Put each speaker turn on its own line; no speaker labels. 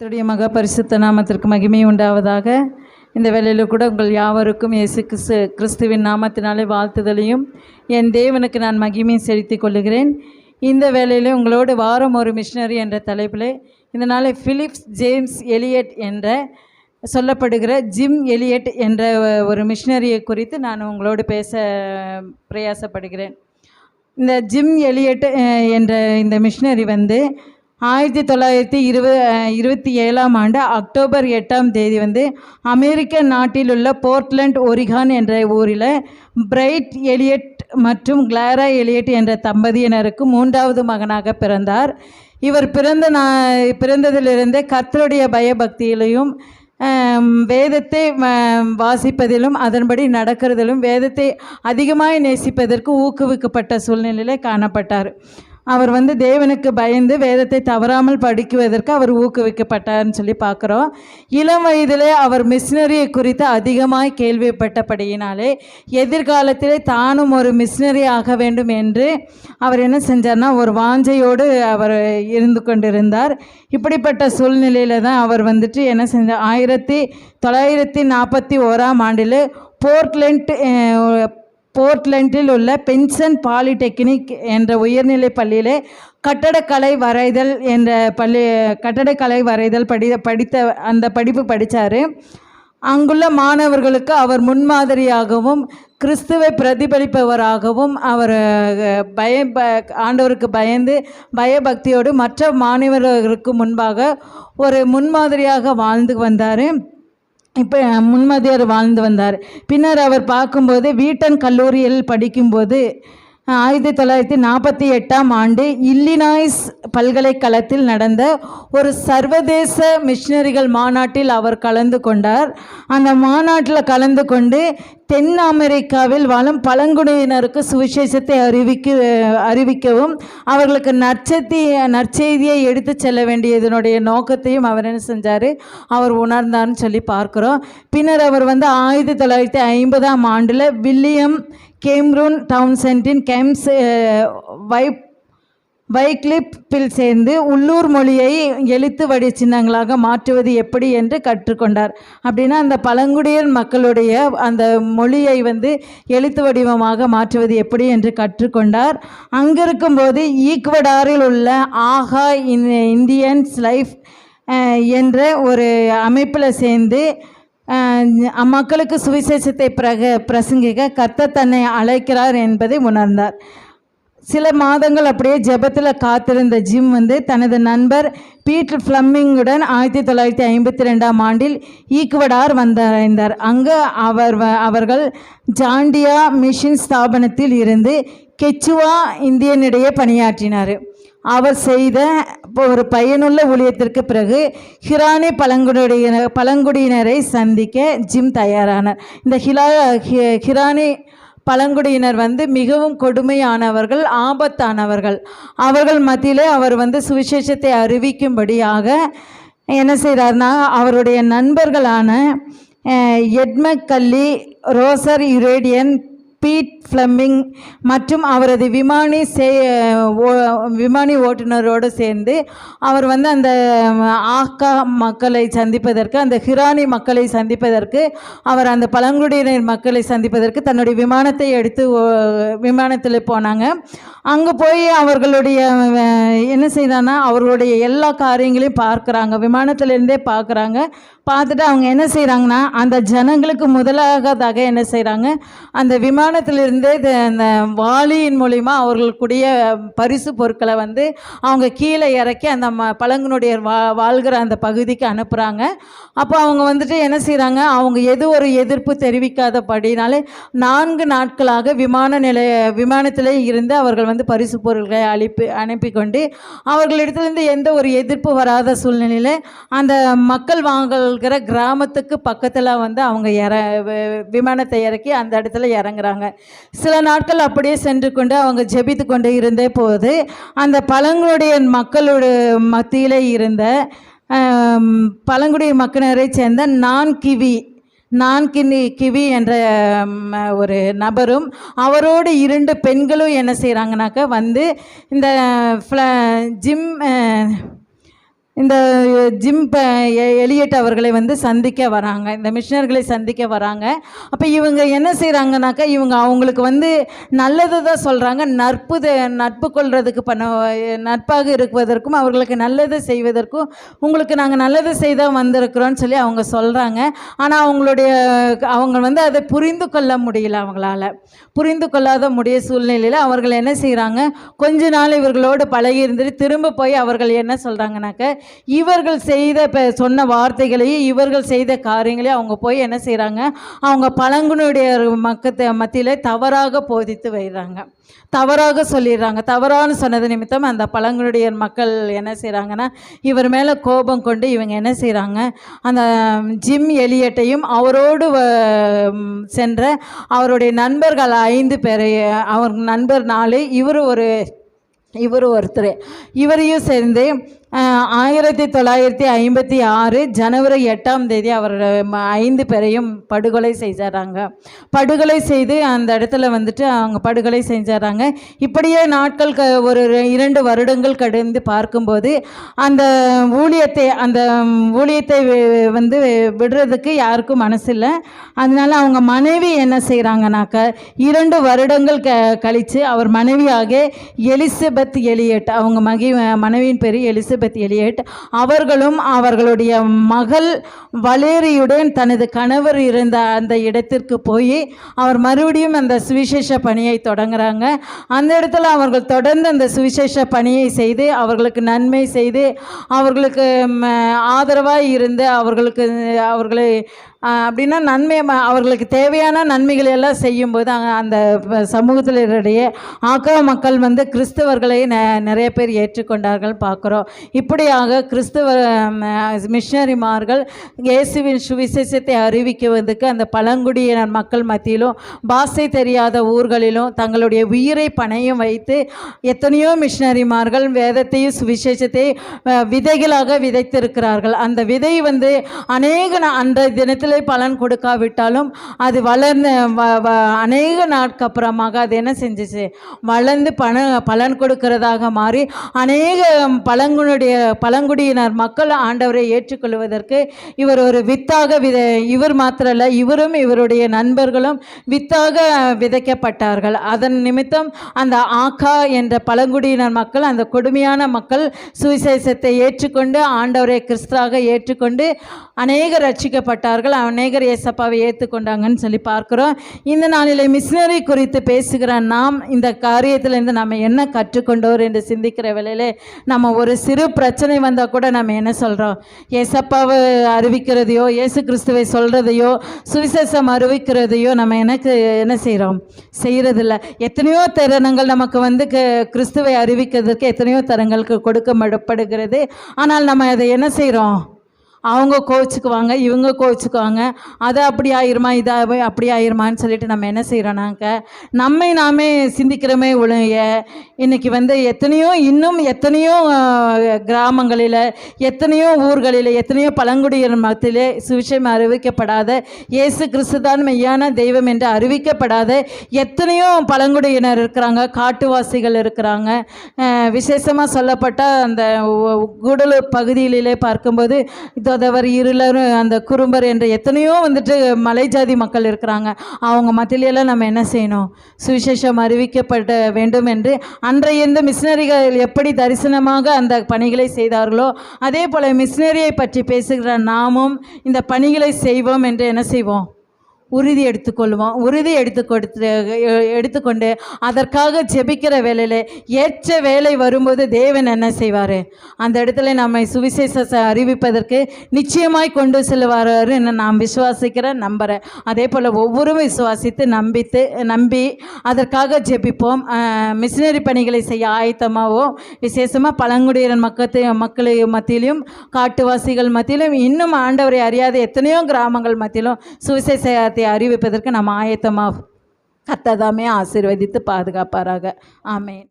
கத்தருடைய மக பரிசுத்த நாமத்திற்கு மகிமை உண்டாவதாக. இந்த வேலையில் கூட உங்கள் யாவருக்கும் இயேசு கிறிஸ்து கிறிஸ்துவின் நாமத்தினாலே வாழ்த்துதலையும் என் தேவனுக்கு நான் மகிமையும் செலுத்திக் கொள்ளுகிறேன். இந்த வேலையில் உங்களோடு வாரம் ஒரு மிஷினரி என்ற தலைப்பில் இந்த நாளை ஃபிலிப்ஸ் ஜேம்ஸ் எலியட் என்ற சொல்லப்படுகிற ஜிம் எலியட் என்ற ஒரு மிஷினரியை குறித்து நான் உங்களோடு பேச பிரயாசப்படுகிறேன். இந்த ஜிம் எலியட் என்ற இந்த மிஷினரி வந்து ஆயிரத்தி தொள்ளாயிரத்தி இருப இருபத்தி ஏழாம் ஆண்டு அக்டோபர் எட்டாம் தேதி வந்து அமெரிக்க நாட்டில் உள்ள போர்ட்லண்ட் ஒரிகான் என்ற ஊரில் பிரைட் எலியட் மற்றும் கிளாரா எலியட் என்ற தம்பதியினருக்கு மூன்றாவது மகனாக பிறந்தார். இவர் பிறந்த நா பிறந்ததிலிருந்தே கர்த்தருடைய பயபக்தியிலையும் வேதத்தை வாசிப்பதிலும் அதன்படி நடக்கிறதிலும் வேதத்தை அதிகமாக நேசிப்பதற்கு ஊக்குவிக்கப்பட்ட சூழ்நிலையிலே காணப்பட்டார். அவர் வந்து தேவனுக்கு பயந்து வேதத்தை தவறாமல் படிக்குவதற்கு அவர் ஊக்குவிக்கப்பட்டார்னு சொல்லி பார்க்குறோம். இளம் வயதிலே அவர் மிஷினரியை குறித்து அதிகமாய் கேள்விப்பட்டபடியினாலே எதிர்காலத்திலே தானும் ஒரு மிஷினரி ஆக வேண்டும் என்று அவர் என்ன செஞ்சார்னா ஒரு வாஞ்சையோடு அவர் இருந்து கொண்டிருந்தார். இப்படிப்பட்ட சூழ்நிலையில் தான் அவர் வந்துட்டு என்ன செஞ்சார் ஆயிரத்தி தொள்ளாயிரத்தி நாற்பத்தி ஓராம் ஆண்டில் போர்ட்லண்ட் போர்ட்லண்டில் உள்ள பென்சன் பாலிடெக்னிக் என்ற உயர்நிலை பள்ளியிலே கட்டடக்கலை வரைதல் என்ற பள்ளி கட்டடக்கலை வரைதல் படி படித்த அந்த படிப்பு படித்தார் அங்குள்ள மாணவர்களுக்கு அவர் முன்மாதிரியாகவும் கிறிஸ்துவை பிரதிபலிப்பவராகவும் அவர் பய ப ஆண்டவருக்கு பயந்து பயபக்தியோடு மற்ற மாணவர்களுக்கு முன்பாக ஒரு முன்மாதிரியாக வாழ்ந்து வந்தார். இப்போ முன்மதியார் வாழ்ந்து வந்தார். பின்னர் அவர் பார்க்கும்போது வீட்டன் கல்லூரியில் படிக்கும்போது ஆயிரத்தி தொள்ளாயிரத்தி நாற்பத்தி எட்டாம் ஆண்டு இல்லினாய்ஸ் பல்கலைக்கழகத்தில் நடந்த ஒரு சர்வதேச மிஷினரிகள் மாநாட்டில் அவர் கலந்து கொண்டார். அந்த மாநாட்டில் கலந்து கொண்டு தென் அமெரிக்காவில் வாழும் பழங்குடியினருக்கு சுவிசேஷத்தை அறிவிக்க அறிவிக்கவும் அவர்களுக்கு நற்செத்தி நற்செய்தியை எடுத்து செல்ல வேண்டியதனுடைய நோக்கத்தையும் அவர் என்ன செஞ்சார்? அவர் உணர்ந்தார்னு சொல்லி பார்க்குறோம். பின்னர் அவர் வந்து ஆயிரத்தி தொள்ளாயிரத்தி ஐம்பதாம் ஆண்டில் வில்லியம் கேம்ரூன் டவுன்சென்டின் கேம்ஸ் வைப் வைக்லிப்பில் சேர்ந்து உள்ளூர் மொழியை எழுத்து வடி சின்னங்களாக மாற்றுவது எப்படி என்று கற்றுக்கொண்டார். அப்படின்னா அந்த பழங்குடியர் மக்களுடைய அந்த மொழியை வந்து எழுத்து வடிவமாக மாற்றுவது எப்படி என்று கற்றுக்கொண்டார். அங்கே இருக்கும்போது ஈக்வடாரில் உள்ள ஆஹா இன் இந்தியன்ஸ் லைஃப் என்ற ஒரு அமைப்பில் சேர்ந்து அம்மக்களுக்கு சுவிசேஷத்தை பிரக பிரசங்கிக்க கர்த்த தன்னை அழைக்கிறார் என்பதை உணர்ந்தார். சில மாதங்கள் அப்படியே ஜெபத்தில் காத்திருந்த ஜிம் வந்து தனது நண்பர் பீட்டர் ஃப்ளம்மிங்குடன் ஆயிரத்தி தொள்ளாயிரத்தி ஐம்பத்தி ரெண்டாம் ஆண்டில் ஈக்குவடார் வந்தடைந்தார். அங்கு அவர் வ- அவர்கள் ஜாண்டியா மிஷின் ஸ்தாபனத்தில் இருந்து கெச்சுவா இந்தியனிடையே பணியாற்றினார். அவர் செய்த ஒரு பயனுள்ள ஊழியத்திற்கு பிறகு ஹிரானி பழங்குடியினர் பழங்குடியினரை சந்திக்க ஜிம் தயாரானார். இந்த ஹிலா ஹி- ஹிரானி பழங்குடியினர் வந்து மிகவும் கொடுமையானவர்கள் ஆபத்தானவர்கள். அவர்கள் மத்தியிலே அவர் வந்து சுவிசேஷத்தை அறிவிக்கும்படியாக என்ன செய்கிறார்னா அவருடைய நண்பர்களான எட்மக்கல்லி ரோசர் யுரேடியன் பீட் ஃப்ளம்மிங் மற்றும் அவரது விமானி சே ஓ- விமானி ஓட்டுநரோடு சேர்ந்து அவர் வந்து அந்த ஆக்கா மக்களை சந்திப்பதற்கு அந்த ஹிரானி மக்களை சந்திப்பதற்கு அவர் அந்த பழங்குடியினர் மக்களை சந்திப்பதற்கு தன்னுடைய விமானத்தை எடுத்து விமானத்தில் போனாங்க. அங்கே போய் அவர்களுடைய என்ன செய்தான்னா அவர்களுடைய எல்லா காரியங்களையும் பார்க்குறாங்க. விமானத்திலேருந்தே பார்க்குறாங்க. பார்த்துட்டு அவங்க என்ன செய்கிறாங்கன்னா அந்த ஜனங்களுக்கு முதலாகதாக என்ன செய்கிறாங்க அந்த விமானத்திலிருந்து இந்த அந்த வாளியின் மூலிமா அவர்களுக்குடைய பரிசு பொருட்களை வந்து அவங்க கீழே இறக்கி அந்த ம பழங்குனுடைய வா வாழ்கிற அந்த பகுதிக்கு அனுப்புகிறாங்க அப்போ அவங்க வந்துட்டு என்ன செய்கிறாங்க அவங்க எது ஒரு எதிர்ப்பு தெரிவிக்காதபடினாலே நான்கு நாட்களாக விமான நிலைய விமானத்திலே இருந்து அவர்கள் வந்து பரிசு பொருட்களை அனுப்பி அனுப்பி கொண்டு அவர்களிடத்துலேருந்து எந்த ஒரு எதிர்ப்பு வராத சூழ்நிலையில் அந்த மக்கள் வாங்கல் இருக்கிற கிராமத்துக்கு பக்கத்தில் வந்து அவங்க இற விமானத்தை இறக்கி அந்த இடத்துல இறங்குறாங்க. சில நாட்கள் அப்படியே சென்று கொண்டு அவங்க ஜெபித்து கொண்டு இருந்தே போது அந்த பழங்குடிய மக்களோட மத்தியில் இருந்த பழங்குடி மக்கினரை மக்களினரை சேர்ந்த நான் கிவி நான் கினி கிவி என்ற ஒரு நபரும் அவரோடு இரண்டு பெண்களும் என்ன செய்கிறாங்கனாக்கா வந்து இந்த ஃப்ள ஜிம் இந்த ஜிம் ப எலியட் அவர்களை வந்து சந்திக்க வராங்க. இந்த மிஷினர்களை சந்திக்க வராங்க. அப்போ இவங்க என்ன செய்கிறாங்கனாக்கா இவங்க அவங்களுக்கு வந்து நல்லது தான் சொல்கிறாங்க நட்பு நட்பு கொள்வதுக்கு பண்ண நட்பாக இருப்பதற்கும் அவர்களுக்கு நல்லது செய்வதற்கும் உங்களுக்கு நாங்கள் நல்லது செய்தால் வந்திருக்கிறோன்னு சொல்லி அவங்க சொல்கிறாங்க ஆனால் அவங்களுடைய அவங்க வந்து அதை புரிந்து கொள்ள முடியல அவங்களால. புரிந்து கொள்ளாத முடிய சூழ்நிலையில் அவர்கள் என்ன செய்கிறாங்க கொஞ்ச நாள் இவர்களோடு பழகி இருந்துட்டு திரும்ப போய் அவர்கள் என்ன சொல்கிறாங்கனாக்க இவர்கள் செய்த இப்போ சொன்ன வார்த்தைகளையும் இவர்கள் செய்த காரியங்களையும் அவங்க போய் என்ன செய்கிறாங்க அவங்க பழங்குனுடைய மக்கத்தை மத்தியில் தவறாக போதித்து வைறாங்க. தவறாக சொல்லிடுறாங்க தவறான சொன்னது நிமித்தம் அந்த பழங்குடிய மக்கள் என்ன செய்கிறாங்கன்னா இவர் மேலே கோபம் கொண்டு இவங்க என்ன செய்கிறாங்க அந்த ஜிம் எலியட்டையும் அவரோடு வ- சென்ற அவருடைய நண்பர்கள் ஐந்து பேரை அவர் நண்பர் நாலு இவர் ஒரு இவர் ஒருத்தர். இவரையும் சேர்ந்து ஆயிரத்தி தொள்ளாயிரத்தி ஐம்பத்தி ஆறு ஜனவரி எட்டாம் தேதி அவர் ம- ஐந்து பேரையும் படுகொலை செஞ்சாராங்க படுகொலை செய்து அந்த இடத்துல வந்துட்டு அவங்க படுகொலை செஞ்சாராங்க. இப்படியே நாட்கள் க ஒரு இரண்டு வருடங்கள் கடந்து பார்க்கும்போது அந்த ஊழியத்தை அந்த ஊழியத்தை வந்து விடுறதுக்கு யாருக்கும் மனசில்லை. அதனால அவங்க மனைவி என்ன செய்கிறாங்கனாக்க இரண்டு வருடங்கள் க கழித்து அவர் மனைவியாக எலிசபெத் எலியட் அவங்க மகி மனைவியின் பேர் எலிசபெத் எலியட் அவர்களும் அவர்களுடைய மகள் வலேரியுடன் தனது கணவர் இருந்த அந்த இடத்திற்கு போய் அவர் மறுபடியும் அந்த சுவிசேஷ பணியை தொடங்குறாங்க. அந்த இடத்துல அவர்கள் தொடர்ந்து அந்த சுவிசேஷ பணியை செய்து அவர்களுக்கு நன்மை செய்து அவர்களுக்கு ஆதரவாக இருந்து அவர்களுக்கு அவர்களை அப்படின்னா நன்மை ம- அவர்களுக்கு தேவையான நன்மைகளை எல்லாம் செய்யும்போது அங்கே அந்த சமூகத்தினரிடையே ஆக்கா மக்கள் வந்து கிறிஸ்தவர்களை நெ நிறைய பேர் ஏற்றுக்கொண்டார்கள் பார்க்குறோம். இப்படியாக கிறிஸ்தவ மிஷனரிமார்கள் இயேசுவின் சுவிசேஷத்தை அறிவிக்குவதற்கு அந்த பழங்குடியினர் மக்கள் மத்தியிலும் பாஷை தெரியாத ஊர்களிலும் தங்களுடைய உயிரை பணையும் வைத்து எத்தனையோ மிஷனரிமார்கள் வேதத்தையும் சுவிசேஷத்தையும் விதைகளாக விதைத்திருக்கிறார்கள். அந்த விதை வந்து அநேக அந்த தினத்தில் தினத்தில் பலன் கொடுக்காவிட்டாலும் அது வளர்ந்த அநேக நாட்கு அப்புறமாக அது என்ன செஞ்சிச்சு? வளர்ந்து பண பலன் கொடுக்கிறதாக மாறி அநேக பழங்குனுடைய பழங்குடியினர் மக்கள் ஆண்டவரை ஏற்றுக்கொள்வதற்கு இவர் ஒரு வித்தாக வித இவர் மாத்திரல்ல இவரும் இவருடைய நண்பர்களும் வித்தாக விதைக்கப்பட்டார்கள். அதன் நிமித்தம் அந்த ஆக்கா என்ற பழங்குடியினர் மக்கள் அந்த கொடுமையான மக்கள் சுவிசேஷத்தை ஏற்றுக்கொண்டு ஆண்டவரை கிறிஸ்துவாக ஏற்றுக்கொண்டு அநேக ரட்சிக்கப்பட்டார்கள். அநேகர் ஏசப்பாவை ஏற்றுக்கொண்டாங்கன்னு சொல்லி பார்க்குறோம். இந்த நாளில் மிஷினரி குறித்து பேசுகிற நாம் இந்த காரியத்திலேருந்து நம்ம என்ன கற்றுக்கொண்டோர் என்று சிந்திக்கிற வேலையில் நம்ம ஒரு சிறு பிரச்சனை வந்தால் கூட நம்ம என்ன சொல்கிறோம் ஏசப்பாவை அறிவிக்கிறதையோ இயேசு கிறிஸ்துவை சொல்கிறதையோ சுவிசேஷம் அறிவிக்கிறதையோ நம்ம எனக்கு என்ன செய்கிறோம் செய்கிறதில்ல எத்தனையோ தருணங்கள் நமக்கு வந்து க- கிறிஸ்துவை அறிவிக்கிறதுக்கு எத்தனையோ தரங்களுக்கு கொடுக்கப்படுகிறது. ஆனால் நம்ம அதை என்ன செய்கிறோம் அவங்க கோச்சுக்குவாங்க இவங்க கோச்சுக்குவாங்க. அது அப்படி ஆயிருமா இதாக அப்படி ஆயிருமான்னு சொல்லிட்டு நம்ம என்ன செய்கிறோம்னாக்க நம்மை நாமே சிந்திக்கிறோமே ஒழிய இன்றைக்கி வந்து எத்தனையோ இன்னும் எத்தனையோ கிராமங்களில் எத்தனையோ ஊர்களில் எத்தனையோ பழங்குடியினர் மத்தியிலே சுவிசேஷம் அறிவிக்கப்படாத இயேசு கிறிஸ்து தான் மெய்யான தெய்வம் என்று அறிவிக்கப்படாத எத்தனையோ பழங்குடியினர் இருக்கிறாங்க காட்டுவாசிகள் இருக்கிறாங்க. விசேஷமாக சொல்லப்பட்ட அந்த கூடலூர் பகுதியிலே பார்க்கும்போது தொதவர் இருளர் அந்த குறும்பர் என்ற எத்தனையோ வந்துட்டு மலை ஜாதி மக்கள் இருக்கிறாங்க. அவங்க மத்தியிலெல்லாம் நம்ம என்ன செய்யணும்? சுவிசேஷம் அறிவிக்கப்பட வேண்டும் என்று அன்றைய இந்த மிஷினரிகள் எப்படி தரிசனமாக அந்த பணிகளை செய்தார்களோ அதே போல் மிஷினரியை பற்றி பேசுகிற நாமும் இந்த பணிகளை செய்வோம் என்று என்ன செய்வோம்? உறுதி எடுத்துக்கொள்வோம். உறுதி எடுத்து கொடுத்து எடுத்துக்கொண்டு அதற்காக ஜெபிக்கிற வேலையில் ஏற்ற வேலை வரும்போது தேவன் என்ன செய்வார்? அந்த இடத்துல நம்மை சுவிசேஷத்தை அறிவிப்பதற்கு நிச்சயமாய் கொண்டு செல்வாருன்னு நான் விசுவாசிக்கிறேன் நம்புகிறேன் அதே போல் ஒவ்வொருவரும் விசுவாசித்து நம்பித்து நம்பி அதற்காக ஜெபிப்போம். மிஷினரி பணிகளை செய்ய ஆயத்தமாகவும் விசேஷமாக பழங்குடியினர் மக்கத்து மக்கள் மத்தியிலும் காட்டுவாசிகள் மத்தியிலும் இன்னும் ஆண்டவரை அறியாத எத்தனையோ கிராமங்கள் மத்தியிலும் சுவிசேஷ சுவிசேஷத்தை அறிவிப்பதற்கு நம்ம ஆயத்தமாக கத்ததாமே ஆசீர்வதித்து பாதுகாப்பாராக. ஆமேன்.